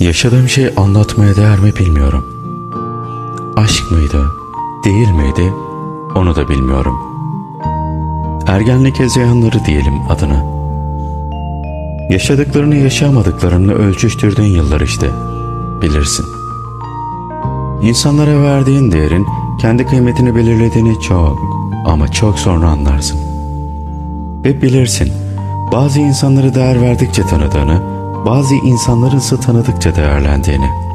Yaşadığım şey anlatmaya değer mi bilmiyorum. Aşk mıydı, değil miydi onu da bilmiyorum. Ergenlik hezeyanları diyelim adına. Yaşadıklarını yaşamadıklarını ölçüştürdüğün yıllar işte. Bilirsin. İnsanlara verdiğin değerin kendi kıymetini belirlediğini çok ama çok sonra anlarsın. Ve bilirsin bazı insanları değer verdikçe tanıdığını, bazı insanların ise tanıdıkça değerlendiğini.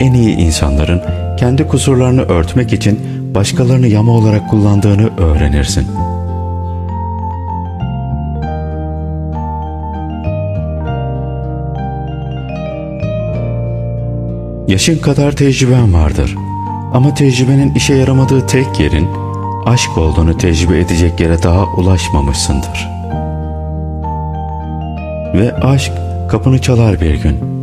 En iyi insanların kendi kusurlarını örtmek için başkalarını yama olarak kullandığını öğrenirsin. Yaşın kadar tecrüben vardır. Ama tecrübenin işe yaramadığı tek yerin aşk olduğunu tecrübe edecek yere daha ulaşmamışsındır. Ve aşk kapını çalar bir gün.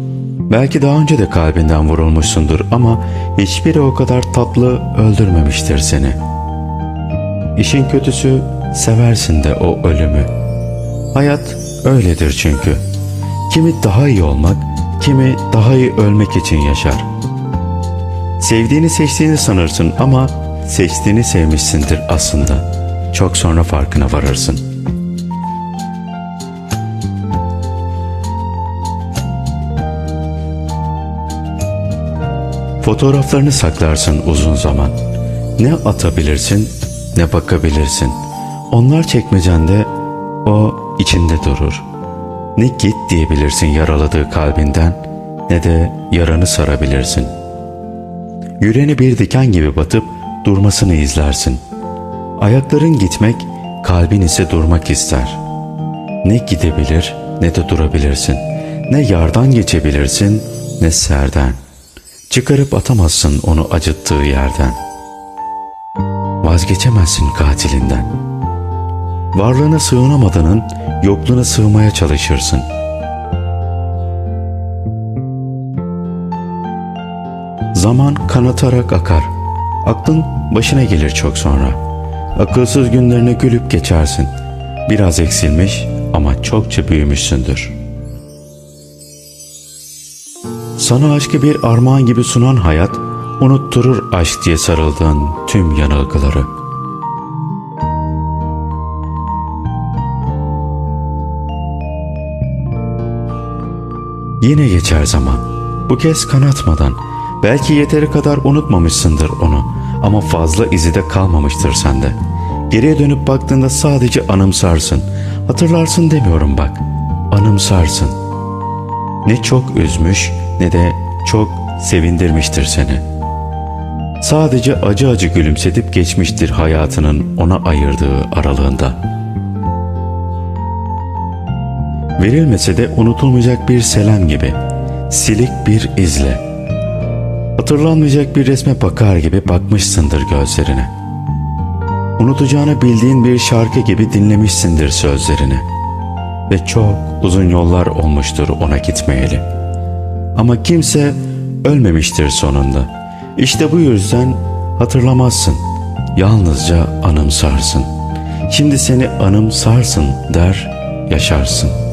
Belki daha önce de kalbinden vurulmuşsundur ama hiçbiri o kadar tatlı öldürmemiştir seni. İşin kötüsü seversin de o ölümü. Hayat öyledir çünkü. Kimi daha iyi olmak, kimi daha iyi ölmek için yaşar. Sevdiğini seçtiğini sanırsın ama seçtiğini sevmişsindir aslında. Çok sonra farkına varırsın. Fotoğraflarını saklarsın uzun zaman. Ne atabilirsin ne bakabilirsin. Onlar çekmecende o içinde durur. Ne git diyebilirsin yaraladığı kalbinden ne de yaranı sarabilirsin. Yüreğine bir diken gibi batıp durmasını izlersin. Ayakların gitmek, kalbin ise durmak ister. Ne gidebilir ne de durabilirsin. Ne yardan geçebilirsin ne serden. Çıkarıp atamazsın onu acıttığı yerden. Vazgeçemezsin katilinden. Varlığına sığınamadığının yokluğuna sığmaya çalışırsın. Zaman kanatarak akar. Aklın başına gelir çok sonra. Akılsız günlerine gülüp geçersin. Biraz eksilmiş ama çokça büyümüşsündür. Sana aşkı bir armağan gibi sunan hayat, unutturur aşk diye sarıldığın tüm yanılgıları. Yine geçer zaman. Bu kez kanatmadan. Belki yeteri kadar unutmamışsındır onu. Ama fazla izi de kalmamıştır sende. Geriye dönüp baktığında sadece anımsarsın. Hatırlarsın demiyorum bak. Anımsarsın. Ne çok üzmüş ne de çok sevindirmiştir seni. Sadece acı acı gülümsetip geçmiştir hayatının ona ayırdığı aralığında. Verilmese de unutulmayacak bir selam gibi, silik bir izle. Hatırlanmayacak bir resme bakar gibi bakmışsındır gözlerine. Unutacağını bildiğin bir şarkı gibi dinlemişsindir sözlerini. Ve çok uzun yollar olmuştur ona gitmeyeli. Ama kimse ölmemiştir sonunda. İşte bu yüzden hatırlamazsın. Yalnızca anımsarsın. Şimdi seni anımsarsın der, yaşarsın.''